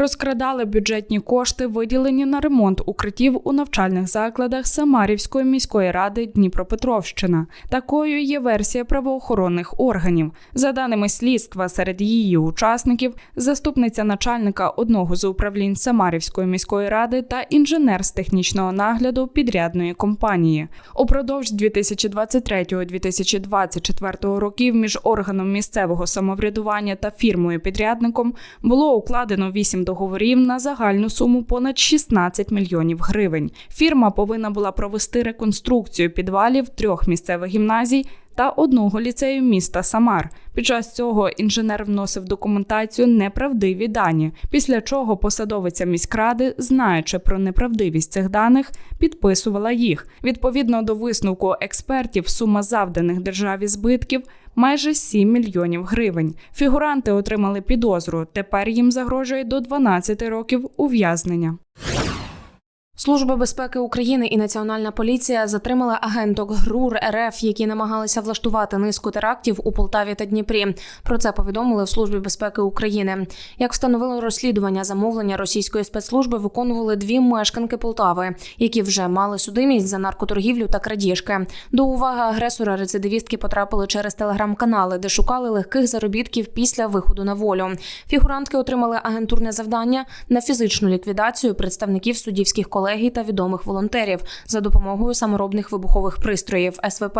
розкрадали бюджетні кошти, виділені на ремонт укриттів у навчальних закладах Самарівської міської ради Дніпропетровщина. Такою є версія правоохоронних органів. За даними слідства, серед її учасників заступниця начальника одного з управлінь Самарівської міської ради та інженер з технічного нагляду підрядної компанії. Упродовж 2023-2024 років між органом місцевого самоврядування та фірмою-підрядником було укладено 8 договорів на загальну суму понад 16 мільйонів гривень. Фірма повинна була провести реконструкцію підвалів трьох місцевих гімназій та одного ліцею міста Самар. Під час цього інженер вносив документацію неправдиві дані, після чого посадовиця міськради, знаючи про неправдивість цих даних, підписувала їх. Відповідно до висновку експертів, сума завданих державі збитків майже 7 мільйонів гривень. Фігуранти отримали підозру. Тепер їм загрожує до 12 років ув'язнення. Служба безпеки України і Національна поліція затримали агенток ГРУР РФ, які намагалися влаштувати низку терактів у Полтаві та Дніпрі. Про це повідомили в Службі безпеки України. Як встановило розслідування, замовлення російської спецслужби виконували дві мешканки Полтави, які вже мали судимість за наркоторгівлю та крадіжки. До уваги агресора рецидивістки потрапили через телеграм-канали, де шукали легких заробітків після виходу на волю. Фігурантки отримали агентурне завдання на фізичну ліквідацію представників суддівських колегій та відомих волонтерів за допомогою саморобних вибухових пристроїв СВП.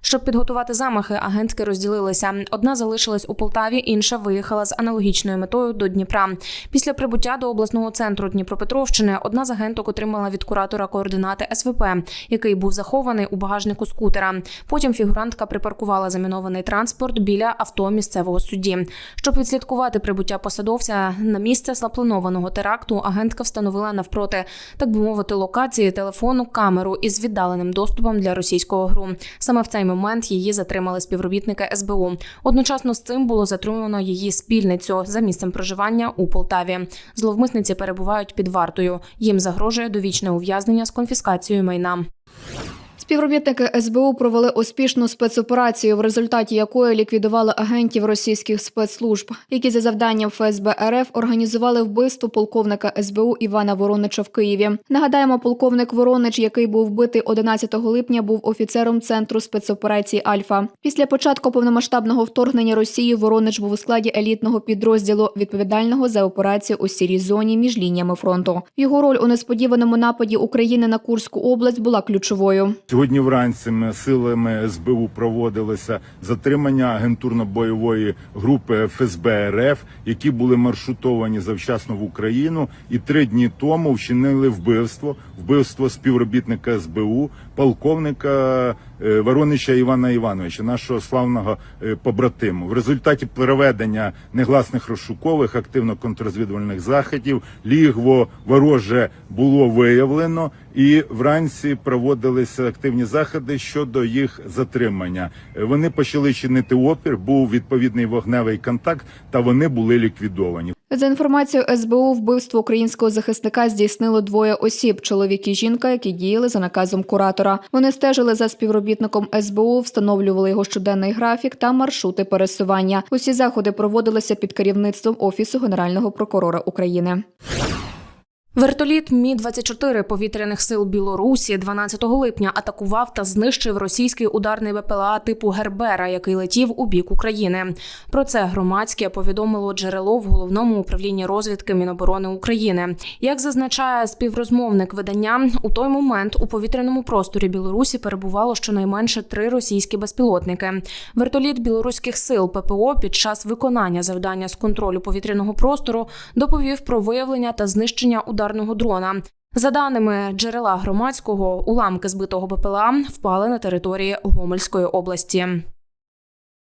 Щоб підготувати замахи, агентки розділилися. Одна залишилась у Полтаві, інша виїхала з аналогічною метою до Дніпра. Після прибуття до обласного центру Дніпропетровщини одна з агенток отримала від куратора координати СВП, який був захований у багажнику скутера. Потім фігурантка припаркувала замінований транспорт біля авто місцевого судді. Щоб відслідкувати прибуття посадовця на місце запланованого теракту, агентка встановила навпроти, так би мовити, локації телефону камеру із віддаленим доступом для російського гру. Саме в цей момент її затримали співробітники СБУ. Одночасно з цим було затримано її спільницю за місцем проживання у Полтаві. Зловмисниці перебувають під вартою. Їм загрожує довічне ув'язнення з конфіскацією майна. Співробітники СБУ провели успішну спецоперацію, в результаті якої ліквідували агентів російських спецслужб, які за завданням ФСБ РФ організували вбивство полковника СБУ Івана Воронича в Києві. Нагадаємо, полковник Воронич, який був вбитий 11 липня, був офіцером центру спецоперації Альфа. Після початку повномасштабного вторгнення Росії Воронич був у складі елітного підрозділу, відповідального за операцію у сірій зоні між лініями фронту. Його роль у несподіваному нападі України на Курську область була ключовою. Сьогодні вранці ми силами СБУ проводилося затримання агентурно-бойової групи ФСБ РФ, які були маршрутовані завчасно в Україну, і три дні тому вчинили вбивство, вбивство співробітника СБУ, полковника Воронича Івана Івановича, нашого славного е, побратиму. В результаті проведення негласних розшукових активно-контррозвідувальних заходів лігво вороже було виявлено, і вранці проводилися активні заходи щодо їх затримання. Е, Вони почали чинити опір, був відповідний вогневий контакт, та вони були ліквідовані. За інформацією СБУ, вбивство українського захисника здійснило двоє осіб: чоловік і жінка, які діяли за наказом куратора. Вони стежили за співробітником СБУ, встановлювали його щоденний графік та маршрути пересування. Усі заходи проводилися під керівництвом офісу генерального прокурора України. Вертоліт Мі 24 повітряних сил Білорусі 12 липня атакував та знищив російський ударний БПЛА типу Гербера, який летів у бік України. Про це громадське повідомило джерело в головному управлінні розвідки Міноборони України. Як зазначає співрозмовник видання, у той момент у повітряному просторі Білорусі перебувало щонайменше три російські безпілотники. Вертоліт білоруських сил ППО під час виконання завдання з контролю повітряного простору доповів про виявлення та знищення ударного дрона. За даними джерела громадського, уламки збитого БПЛА впали на території Гомельської області.